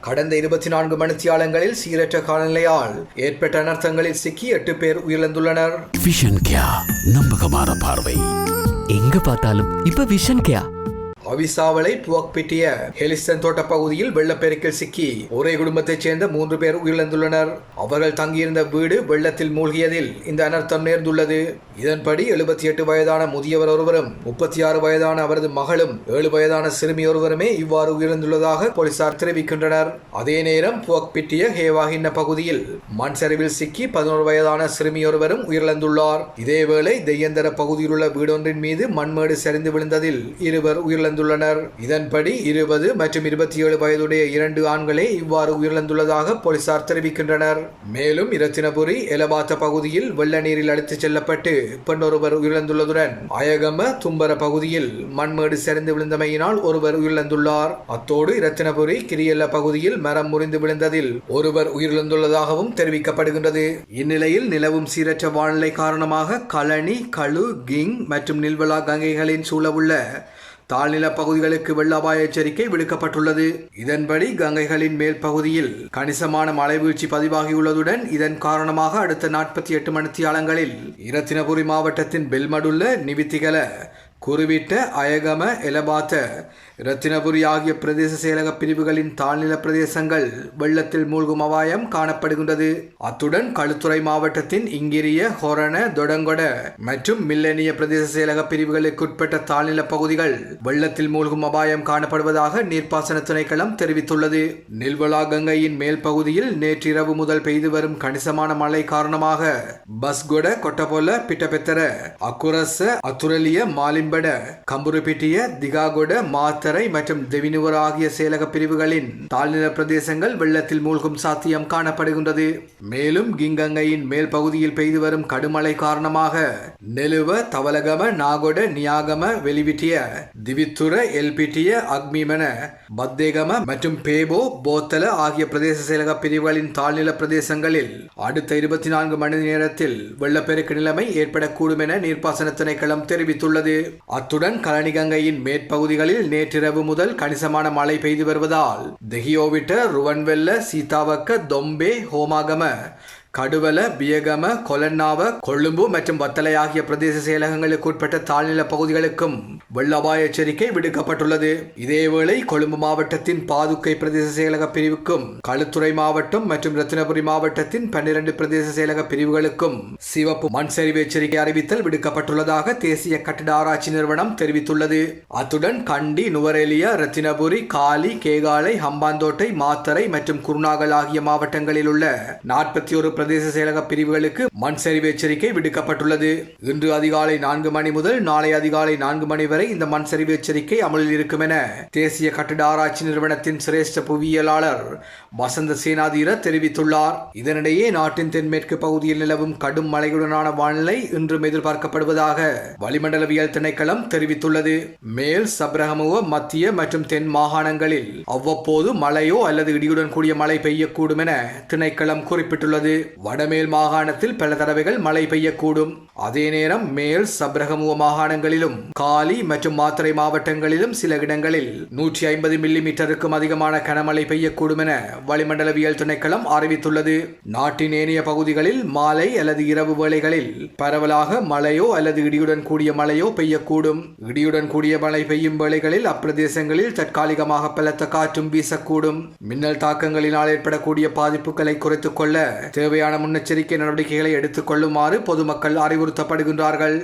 கடந்த இருபத்தி நான்கு மணித்தியாலங்களில் சீரற்ற காலநிலையால் ஏற்பட்ட அனர்த்தங்களில் சிக்கி எட்டு பேர் உயிரிழந்துள்ளனர். விஷன் கியா நம்பகமான பார்வை. எங்க பார்த்தாலும் இப்ப விஷன் கேயா அவிசாவளை புவக்பிட்டிய ஹெலிஸ்டன் தோட்ட பகுதியில் வெள்ளப்பெருக்கில் சிக்கி ஒரே குடும்பத்தைச் சேர்ந்த மூன்று பேர் உயிரிழந்துள்ளனர். அவர்கள் தங்கியிருந்த வீடு வெள்ளத்தில் மூழ்கியதில் இந்த அனர்த்தம் நேர்ந்துள்ளது. இதன்படி எழுபத்தி எட்டு வயதான முதியவர் ஒருவரும் முப்பத்தி ஆறு வயதான அவரது மகளும் ஏழு வயதான சிறுமி ஒருவருமே இவ்வாறு உயிரிழந்துள்ளதாக போலீசார் தெரிவிக்கின்றனர். அதே நேரம் புவக்பிட்டிய ஹேவாகின்ன பகுதியில் மண் சரிவில் சிக்கி பதினோரு வயதான சிறுமி ஒருவரும் உயிரிழந்துள்ளார். இதேவேளை தெய்யந்தர பகுதியில் உள்ள வீடொன்றின் மீது மண்மேடு சரிந்து விழுந்ததில் இருவர் உயிரிழந்துள்ளனர். இதன்படி இருபது மற்றும் இருபத்தி ஏழு வயதுடைய இரண்டு ஆண்களே இவ்வாறு உயிரிழந்துள்ளதாக போலீசார் தெரிவிக்கின்றனர். மேலும் இரத்தினபுரி எலபாத்த பகுதியில் வெள்ள நீரில் அடித்துச் செல்லப்பட்டு பெண்ணொருவர் உயிரிழந்துள்ளதுடன் அயகம தும்பர பகுதியில் மண்மேடு சரிந்து விழுந்தமையினால் ஒருவர் உயிரிழந்துள்ளார். அத்தோடு இரத்தினபுரி கிரியல்ல பகுதியில் மரம் முறிந்து விழுந்ததில் ஒருவர் உயிரிழந்துள்ளதாகவும் தெரிவிக்கப்படுகின்றது. இந்நிலையில் நிலவும் சீரற்ற வானிலை காரணமாக களனி கழு கிங் மற்றும் நில்வலா கங்கைகளின் சூழவுள்ள தாழ்நில பகுதிகளுக்கு வெள்ள அபாய எச்சரிக்கை விடுக்கப்பட்டுள்ளது. இதன்படி கங்கைகளின் மேல் பகுதியில் கணிசமான மழைவீழ்ச்சி பதிவாகியுள்ளதுடன் இதன் காரணமாக அடுத்த நாற்பத்தி எட்டு மணித்தியாலங்களில் இரத்தினபுரி மாவட்டத்தின் பெல்மடுள்ள நிவித்திகல குருவிட்ட அயகம எலபாத்த இரத்தினபுரி ஆகிய பிரதேச செயலக பிரிவுகளின் தாழ்நில பிரதேசங்கள் வெள்ளத்தில் மூழ்கும் அபாயம் காணப்படுகின்றது. அத்துடன் களுத்துறை மாவட்டத்தின் இங்கிரிய ஹொரண தொடங்கொட மற்றும் மில்லனிய பிரதேச செயலக பிரிவுகளுக்குட்பட்ட தாழ்நில பகுதிகள் வெள்ளத்தில் மூழ்கும் அபாயம் காணப்படுவதாக நீர்ப்பாசன திணைக்களம் தெரிவித்துள்ளது. நில்வலா கங்கையின் மேல் பகுதியில் நேற்றிரவு முதல் பெய்து வரும் கணிசமான மழை காரணமாக பஸ்கொட கொட்டபொல பிட்டபெத்தர அக்குரச அத்துரலிய மாலிம்பட கம்புருபிட்டிய திகாகொட மாத்தரை மற்றும் தெவினுவர் ஆகிய செயலக பிரிவுகளின் தாழ்நில பிரதேசங்கள் வெள்ளத்தில் மூழ்கும் சாத்தியம் காணப்படுகின்றது. மேலும் கிங்கங்கையின் மேல் பகுதியில் பெய்து வரும் கடுமழை காரணமாக நெலுவ தவலகம நாகொட நியாகம வெளிவிட்டிய திவித்துர எல்பிட்டிய அக்மிமன பத்தேகம மற்றும் பேபோ போத்தல ஆகிய பிரதேச செயலக பிரிவுகளின் தாழ்நில பிரதேசங்களில் அடுத்த இருபத்தி நான்கு மணி நேரத்தில் வெள்ளப்பெருக்கு நிலைமை ஏற்படக்கூடும் என நீர்ப்பாசன திணைக்களம் தெரிவித்துள்ளது. அத்துடன் கலனிகங்கையின் மேற்பகுதிகளில் நேற்றிரவு முதல் கணிசமான மழை பெய்து வருவதால் தெஹியோவிட்ட ருவன்வெல்ல சீதாவக்க தொம்பே ஹோமாகம கடுவல பியகம கொலன்னாவ கொழும்பு மற்றும் வத்தலை ஆகிய பிரதேச செயலகங்களுக்கு உட்பட்ட தாழ்நில பகுதிகளுக்கும் வெள்ள அபாய எச்சரிக்கை விடுக்கப்பட்டுள்ளது. இதேவேளை கொழும்பு மாவட்டத்தின் பாதுக்கை பிரதேச செயலக பிரிவுக்கும் களுத்துறை மாவட்டம் மற்றும் ரத்தினபுரி மாவட்டத்தின் பன்னிரண்டு பிரதேச செயலக பிரிவுகளுக்கும் சிவப்பு மண் சரிவு எச்சரிக்கை அறிவித்தல் விடுக்கப்பட்டுள்ளதாக தேசிய கட்டிட ஆராய்ச்சி நிறுவனம் தெரிவித்துள்ளது. அத்துடன் கண்டி நுவரெலியா ரத்தினபுரி காலி கேகாலை ஹம்பாந்தோட்டை மாத்தரை மற்றும் குருநாகல் ஆகிய மாவட்டங்களில் உள்ள நாற்பத்தி ஒரு பிரதேச செயலக பிரிவுகளுக்கு மண் சரிவு எச்சரிக்கை விடுக்கப்பட்டுள்ளது. இன்று அதிகாலை நான்கு மணி முதல் நாளை அதிகாலை நான்கு மணி வரை இந்த மண் சரிவு எச்சரிக்கை அமலில் இருக்கும் என தேசிய கட்டிட ஆராய்ச்சி நிறுவனத்தின் சிரேஷ்ட புவியியலாளர் வசந்த சேனாதீர தெரிவித்துள்ளார். இதனிடையே நாட்டின் தென்மேற்கு பகுதியில் நிலவும் கடும் மழையுடனான வானிலை இன்றும் எதிர்பார்க்கப்படுவதாக வளிமண்டலவியல் திணைக்களம் தெரிவித்துள்ளது. மேல் சப்ரகமுவ மத்திய மற்றும் தென் மாகாணங்களில் அவ்வப்போது மழையோ அல்லது இடியுடன் கூடிய மழை பெய்யக்கூடும் என திணைக்களம் குறிப்பிட்டுள்ளது. வடமேல் மாகாணத்தில் பல தடவைகள் மழை பெய்யக்கூடும். அதே நேரம் மேல் சப்ரகமுவ மாகாணங்களிலும் காலி மற்றும் மாத்திரை மாவட்டங்களிலும் சில இடங்களில் நூற்றி ஐம்பது மில்லி மீட்டருக்கும் அதிகமான கனமழை பெய்யக்கூடும் என வளிமண்டலவியல் திணைக்களம் அறிவித்துள்ளது. நாட்டின் ஏனைய பகுதிகளில் மாலை அல்லது இரவு வேளைகளில் பரவலாக மழையோ அல்லது இடியுடன் கூடிய மழையோ பெய்யக்கூடும். இடியுடன் கூடிய மழை பெய்யும் வேளைகளில் அப்பிரதேசங்களில் தற்காலிகமாக பலத்த காற்றும் வீசக்கூடும். மின்னல் தாக்கங்களினால் ஏற்படக்கூடிய பாதிப்புகளை குறைத்துக் கொள்ள தேவையான முன்னெச்சரிக்கை நடவடிக்கைகளை எடுத்துக் கொள்ளுமாறு பொதுமக்கள் அறிவுறுத்தப்படுகின்றார்கள்.